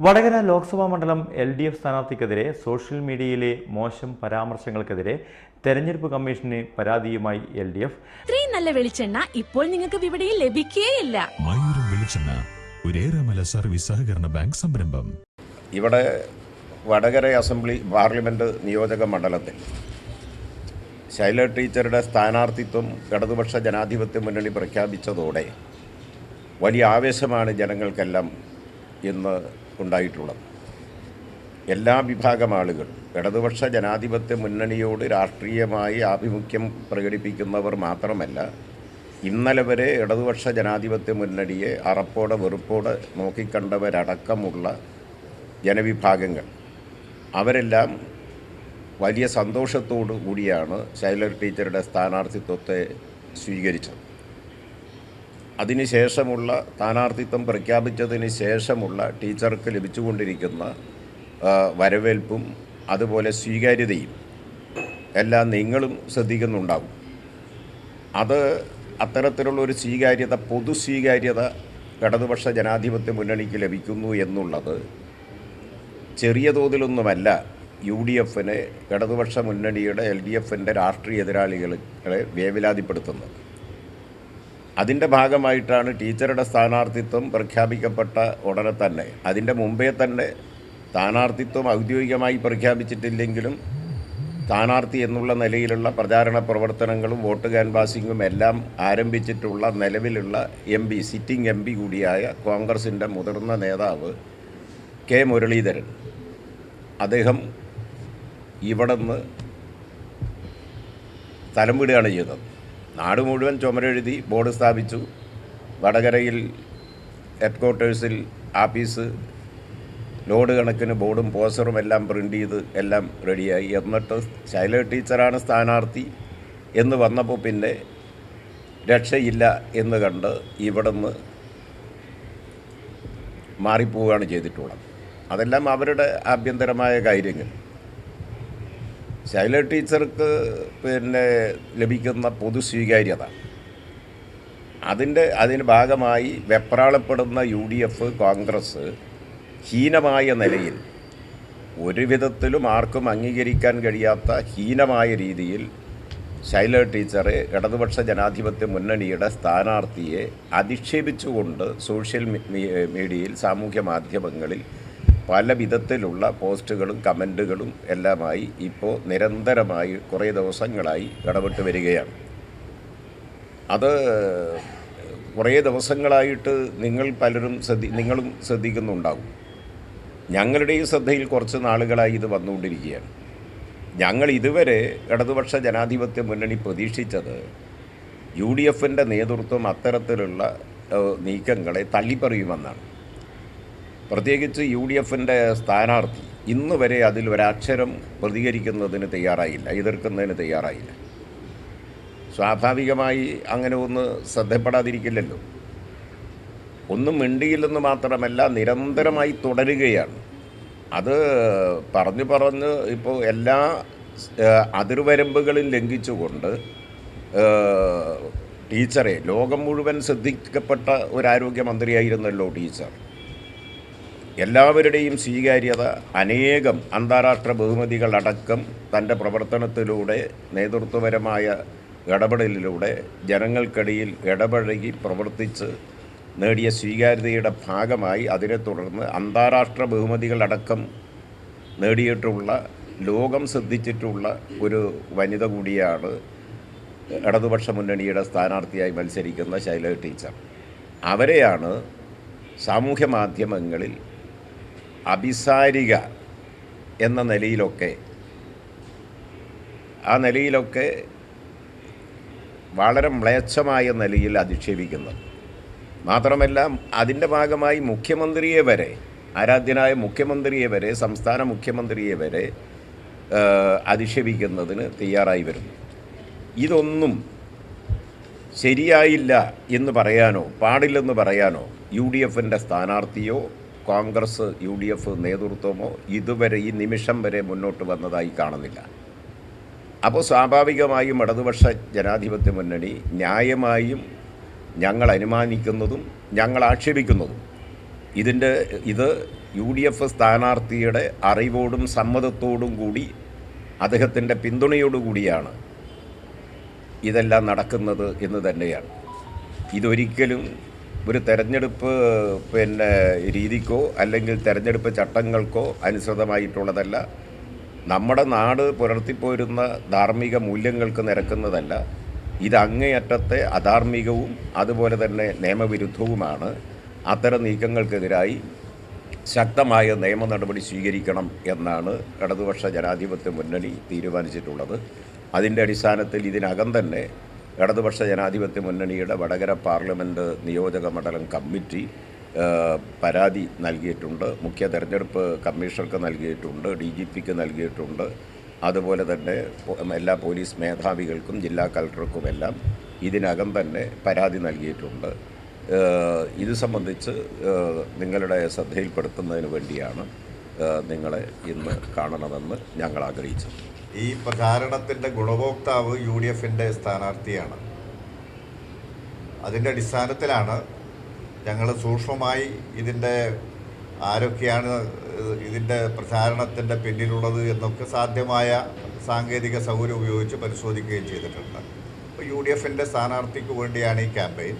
വടകര ലോക്സഭാ മണ്ഡലം L D F സ്ഥാനാർത്ഥിക്കെതിരെ social മീഡിയയിലെ മോശം പരാമർശങ്ങൾക്കെതിരെ തെരഞ്ഞെടുപ്പ് കമ്മീഷന് പരാതിയുമായി എൽ ഡി എഫ്. ഇത്രയും നല്ല വെളിച്ചെണ്ണ ഇപ്പോൾ നിങ്ങൾക്ക് വിപണിയിൽ ലഭിക്കുകയില്ല മയൂരം വെളിച്ചെണ്ണ ഒരേറെമല സർവീസ് സഹകരണ ബാങ്ക് സംരംഭം. ഇവിടെ വടകര അസംബ്ലി പാർലമെന്റ് നിയോജക മണ്ഡലത്തിൽ ശൈല ടീച്ചറുടെ സ്ഥാനാർത്ഥിത്വം ഇടതുപക്ഷ ജനാധിപത്യ മുന്നണി പ്രഖ്യാപിച്ചതോടെ വലിയ ആവേശമാണ് ജനങ്ങൾക്കെല്ലാം ഇന്ന് ഉണ്ടായിട്ടുള്ളത്. എല്ലാ വിഭാഗം ആളുകൾ ഇടതുപക്ഷ ജനാധിപത്യ മുന്നണിയോട് രാഷ്ട്രീയമായി ആഭിമുഖ്യം പ്രകടിപ്പിക്കുന്നവർ മാത്രമല്ല ഇന്നലെ വരെ ഇടതുപക്ഷ ജനാധിപത്യ മുന്നണിയെ അറപ്പോടെ വെറുപ്പോടെ നോക്കിക്കണ്ടവരടക്കമുള്ള ജനവിഭാഗങ്ങൾ. അവരെല്ലാം വലിയ സന്തോഷത്തോടു കൂടിയാണ് ശൈലർ ടീച്ചറുടെ സ്ഥാനാർത്ഥിത്വത്തെ സ്വീകരിച്ചത്. അതിനുശേഷമുള്ള സ്ഥാനാർത്ഥിത്വം പ്രഖ്യാപിച്ചതിന് ശേഷമുള്ള ടീച്ചർക്ക് ലഭിച്ചുകൊണ്ടിരിക്കുന്ന വരവേൽപ്പും അതുപോലെ സ്വീകാര്യതയും എല്ലാം നിങ്ങളും ശ്രദ്ധിക്കുന്നുണ്ടാകും അത് അത്തരത്തിലുള്ള ഒരു സ്വീകാര്യത പൊതു സ്വീകാര്യത ഇടതുപക്ഷ ജനാധിപത്യ മുന്നണിക്ക് ലഭിക്കുന്നു എന്നുള്ളത് ചെറിയ തോതിലൊന്നുമല്ല. യു ഡി എഫിനെ ഇടതുപക്ഷ മുന്നണിയുടെ എൽ ഡി എഫിന്റെ രാഷ്ട്രീയ എതിരാളികളെ വേവലാതിപ്പെടുത്തുന്നത്. അതിന്റെ ഭാഗമായിട്ടാണ് ടീച്ചറുടെ സ്ഥാനാർത്ഥിത്വം പ്രഖ്യാപിക്കപ്പെട്ട ഉടനെ തന്നെ. അതിന്റെ മുമ്പേ തന്നെ സ്ഥാനാർത്ഥിത്വം ഔദ്യോഗികമായി പ്രഖ്യാപിച്ചിട്ടില്ലെങ്കിലും സ്ഥാനാർത്ഥി എന്നുള്ള നിലയിലുള്ള പ്രചാരണ പ്രവർത്തനങ്ങളും വോട്ട് ക്യാൻവാസിങ്ങും എല്ലാം ആരംഭിച്ചിട്ടുള്ള നിലവിലുള്ള M P sitting M P കൂടിയായ കോൺഗ്രസിന്റെ മുതിർന്ന നേതാവ് കെ മുരളീധരൻ. അദ്ദേഹം ഇവിടെ നിന്ന് വിടുകയാണ് ചെയ്തത്. നാട് മുഴുവൻ ചുമരെഴുതി ബോർഡ് സ്ഥാപിച്ചു. വടകരയിൽ ഹെഡ് ക്വാർട്ടേഴ്സിൽ ആഫീസ് ലോഡ് കണക്കിന് ബോർഡും പോസ്റ്ററും എല്ലാം പ്രിന്റ് ചെയ്ത് എല്ലാം റെഡിയായി. എന്നിട്ട് ശൈല ടീച്ചറാണ് സ്ഥാനാർത്ഥി എന്ന് വന്നപ്പോൾ പിന്നെ രക്ഷയില്ല എന്ന് കണ്ട് ഇവിടുന്ന് മാറിപ്പോവുകയാണ് ചെയ്തിട്ടുള്ളത്. അതെല്ലാം അവരുടെ ആഭ്യന്തരമായ കാര്യങ്ങൾ. ശൈല ടീച്ചർക്ക് പിന്നെ ലഭിക്കുന്ന പൊതു സ്വീകാര്യത അതിന്റെ അതിന്റെ ഭാഗമായി വെപ്രാളപ്പെടുന്ന യു ഡി എഫ് കോൺഗ്രസ് ഹീനമായ നിലയിൽ ഒരു വിധത്തിലും ആർക്കും അംഗീകരിക്കാൻ കഴിയാത്ത ഹീനമായ രീതിയിൽ ശൈല ടീച്ചറെ ഇടതുപക്ഷ ജനാധിപത്യ മുന്നണിയുടെ സ്ഥാനാർത്ഥിയെ അധിക്ഷേപിച്ചുകൊണ്ട് സോഷ്യൽ മീഡിയയിൽ സാമൂഹ്യ മാധ്യമങ്ങളിൽ പല വിധത്തിലുള്ള പോസ്റ്റുകളും കമന്റുകളും എല്ലാമായി ഇപ്പോൾ നിരന്തരമായി കുറേ ദിവസങ്ങളായി ഇടപെട്ട് വരികയാണ്. അത് കുറേ ദിവസങ്ങളായിട്ട് നിങ്ങൾ പലരും ശ്രദ്ധി നിങ്ങളും ശ്രദ്ധിക്കുന്നുണ്ടാകും ഞങ്ങളുടെയും ശ്രദ്ധയിൽ കുറച്ച് നാളുകളായി ഇത് വന്നുകൊണ്ടിരിക്കുകയാണ്. ഞങ്ങൾ ഇതുവരെ ഇടതുപക്ഷ ജനാധിപത്യ മുന്നണി പ്രതീക്ഷിച്ചത് യു ഡി എഫിന്റെ നേതൃത്വം അത്തരത്തിലുള്ള നീക്കങ്ങളെ തള്ളിപ്പറയുമെന്നാണ്. പ്രത്യേകിച്ച് യു ഡി എഫിന്റെ സ്ഥാനാർത്ഥി ഇന്ന് വരെ അതിൽ ഒരക്ഷരം പ്രതികരിക്കുന്നതിന് തയ്യാറായില്ല എതിർക്കുന്നതിന് തയ്യാറായില്ല. സ്വാഭാവികമായി അങ്ങനെ ഒന്ന് ശ്രദ്ധപ്പെടാതിരിക്കില്ലല്ലോ. ഒന്നും മിണ്ടിയില്ലെന്ന് മാത്രമല്ല നിരന്തരമായി തുടരുകയാണ്. അത് പറഞ്ഞു പറഞ്ഞ് ഇപ്പോൾ എല്ലാ അതിർവരമ്പുകളും ലംഘിച്ചുകൊണ്ട് ടീച്ചറെ ലോകം മുഴുവൻ ശ്രദ്ധിക്കപ്പെട്ട ഒരു ആരോഗ്യമന്ത്രിയായിരുന്നല്ലോ ടീച്ചർ. എല്ലാവരുടെയും സ്വീകാര്യത അനേകം അന്താരാഷ്ട്ര ബഹുമതികളടക്കം തന്റെ പ്രവർത്തനത്തിലൂടെ നേതൃത്വപരമായ ഇടപെടലിലൂടെ ജനങ്ങൾക്കിടയിൽ ഇടപഴകി പ്രവർത്തിച്ച് നേടിയ സ്വീകാര്യതയുടെ ഭാഗമായി അതിനെ തുടർന്ന് അന്താരാഷ്ട്ര ബഹുമതികളടക്കം നേടിയിട്ടുള്ള ലോകം ശ്രദ്ധിച്ചിട്ടുള്ള ഒരു വനിത കൂടിയാണ് ഇടതുപക്ഷ മുന്നണിയുടെ സ്ഥാനാർത്ഥിയായി മത്സരിക്കുന്ന ശൈല ടീച്ചർ. അവരെയാണ് സാമൂഹ്യ മാധ്യമങ്ങളിൽ അഭിസാരിക എന്ന നിലയിലൊക്കെ ആ നിലയിലൊക്കെ വളരെ മ്ലേച്ഛമായ നിലയിൽ അധിക്ഷേപിക്കുന്നത് മാത്രമല്ല അതിന്റെ ഭാഗമായി മുഖ്യമന്ത്രിയെ വരെ ആരാധ്യനായ മുഖ്യമന്ത്രിയെ വരെ സംസ്ഥാന മുഖ്യമന്ത്രിയെ വരെ അധിക്ഷേപിക്കുന്നതിന് തയ്യാറായി വരുന്നു. ഇതൊന്നും ശരിയായില്ല എന്ന് പറയാനോ പാടില്ലെന്ന് പറയാനോ യു ഡി എഫിന്റെ സ്ഥാനാർത്ഥിയോ കോൺഗ്രസ് യു ഡി എഫ് നേതൃത്വമോ ഇതുവരെ ഈ നിമിഷം വരെ മുന്നോട്ട് വന്നതായി കാണുന്നില്ല. അപ്പോൾ സ്വാഭാവികമായും ഇടതുപക്ഷ ജനാധിപത്യ മുന്നണി ന്യായമായും ഞങ്ങൾ അനുമാനിക്കുന്നതും ഞങ്ങൾ ആക്ഷേപിക്കുന്നതും. ഇതിന്റെ ഇത് യു ഡി എഫ് സ്ഥാനാർത്ഥിയുടെ അറിവോടും സമ്മതത്തോടും കൂടി അദ്ദേഹത്തിന്റെ പിന്തുണയോടുകൂടിയാണ് ഇതെല്ലാം നടക്കുന്നത് എന്ന് തന്നെയാണ്. ഇതൊരിക്കലും ഒരു തെരഞ്ഞെടുപ്പ് പിന്നെ രീതിക്കോ അല്ലെങ്കിൽ തെരഞ്ഞെടുപ്പ് ചട്ടങ്ങൾക്കോ അനുസൃതമായിട്ടുള്ളതല്ല. നമ്മുടെ നാട് പുലർത്തിപ്പോരുന്ന ധാർമ്മിക മൂല്യങ്ങൾക്ക് നിരക്കുന്നതല്ല. ഇത് അങ്ങേയറ്റത്തെ അധാർമികവും അതുപോലെ തന്നെ നിയമവിരുദ്ധവുമാണ്. അത്തരം നീക്കങ്ങൾക്കെതിരായി ശക്തമായ നിയമ നടപടി സ്വീകരിക്കണം എന്നാണ് ഇടതുപക്ഷ ജനാധിപത്യ മുന്നണി തീരുമാനിച്ചിട്ടുള്ളത്. അതിന്റെ അടിസ്ഥാനത്തിൽ ഇതിനകം തന്നെ ഇടതുപക്ഷ ജനാധിപത്യ മുന്നണിയുടെ വടകര പാർലമെന്റ് നിയോജക മണ്ഡലം കമ്മിറ്റി പരാതി നൽകിയിട്ടുണ്ട്. മുഖ്യ തെരഞ്ഞെടുപ്പ് കമ്മീഷണർക്ക് നൽകിയിട്ടുണ്ട് ഡി ജി പിക്ക് നൽകിയിട്ടുണ്ട്. അതുപോലെ തന്നെ എല്ലാ പോലീസ് മേധാവികൾക്കും ജില്ലാ കളക്ടർക്കുമെല്ലാം ഇതിനകം തന്നെ പരാതി നൽകിയിട്ടുണ്ട്. ഇത് സംബന്ധിച്ച് നിങ്ങളുടെ ശ്രദ്ധയിൽപ്പെടുത്തുന്നതിന് വേണ്ടിയാണ് നിങ്ങളെ ഇന്ന് കാണണമെന്ന് ഞങ്ങൾ ആഗ്രഹിച്ചത്. ഈ പ്രചാരണത്തിന്റെ ഗുണഭോക്താവ് യു ഡി എഫിന്റെ സ്ഥാനാർത്ഥിയാണ്. അതിന്റെ അടിസ്ഥാനത്തിലാണ് ഞങ്ങൾ സൂക്ഷ്മമായി ഇതിന്റെ ആരൊക്കെയാണ് ഇതിന്റെ പ്രചാരണത്തിന്റെ പിന്നിലുള്ളത് എന്നൊക്കെ സാധ്യമായ സാങ്കേതിക സൗകര്യം ഉപയോഗിച്ച് പരിശോധിക്കുകയും ചെയ്തിട്ടുണ്ട്. അപ്പോൾ യു ഡി എഫിന്റെ സ്ഥാനാർത്ഥിക്ക് വേണ്ടിയാണ് ഈ ക്യാമ്പയിൻ.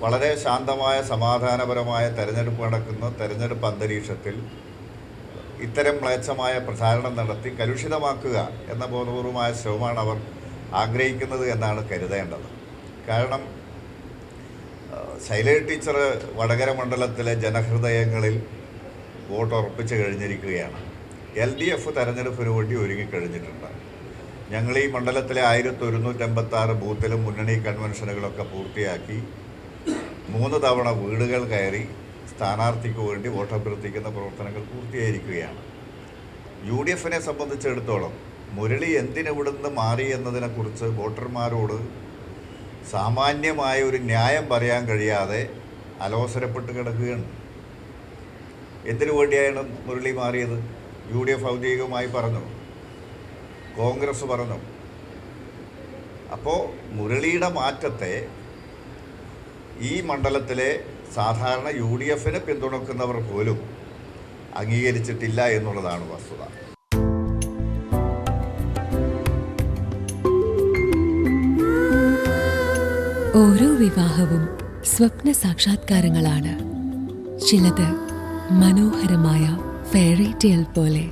വളരെ ശാന്തമായ സമാധാനപരമായ തെരഞ്ഞെടുപ്പ് നടക്കുന്ന. തെരഞ്ഞെടുപ്പ് അന്തരീക്ഷത്തിൽ ഇത്തരം മ്ലേച്ഛമായ പ്രചാരണം നടത്തി കലുഷിതമാക്കുക എന്ന ബോധപൂർവമായ ശ്രമമാണ് അവർ ആഗ്രഹിക്കുന്നത് എന്നാണ് കരുതേണ്ടത്. കാരണം ആ, ശൈലജ ടീച്ചർ വടകര മണ്ഡലത്തിലെ ജനഹൃദയങ്ങളിൽ വോട്ട് ഉറപ്പിച്ച് കഴിഞ്ഞിരിക്കുകയാണ്. എൽ ഡി എഫ് തെരഞ്ഞെടുപ്പിന് വേണ്ടി ഒരുങ്ങിക്കഴിഞ്ഞിട്ടുണ്ട്. ഞങ്ങൾ ഈ മണ്ഡലത്തിലെ ആയിരത്തി ഒരുന്നൂറ്റമ്പത്തി ആറ് ബൂത്തിലും മുന്നണി കൺവെൻഷനുകളൊക്കെ പൂർത്തിയാക്കി മൂന്ന് തവണ വീടുകൾ കയറി സ്ഥാനാർത്ഥിക്ക് വേണ്ടി വോട്ടഭ്യർത്ഥിക്കുന്ന പ്രവർത്തനങ്ങൾ പൂർത്തിയായിരിക്കുകയാണ്. യു ഡി എഫിനെ സംബന്ധിച്ചിടത്തോളം മുരളി എന്തിനിവിടുന്ന് മാറി എന്നതിനെക്കുറിച്ച് വോട്ടർമാരോട് സാമാന്യമായ ഒരു ന്യായം പറയാൻ കഴിയാതെ അലോസരപ്പെട്ട് കിടക്കുകയാണ്. എന്തിനു വേണ്ടിയാണ് മുരളി മാറിയത്? യു ഡി എഫ് ഔദ്യോഗികമായി പറഞ്ഞു? കോൺഗ്രസ് പറഞ്ഞു? അപ്പോൾ മുരളിയുടെ മാറ്റത്തെ ഈ മണ്ഡലത്തിലെ സാധാരണ യു ഡി എഫിനെ പിന്തുണക്കുന്നവർ പോലും അംഗീകരിച്ചിട്ടില്ല എന്നുള്ളതാണ് വസ്തുത. ഓരോ വിവാഹവും സ്വപ്ന സാക്ഷാത്കാരങ്ങളാണ്. ചിലത് മനോഹരമായ ഫെയറി പോലെ.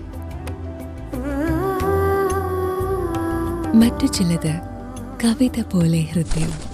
മറ്റു ചിലത് കവിത പോലെ ഹൃദയം.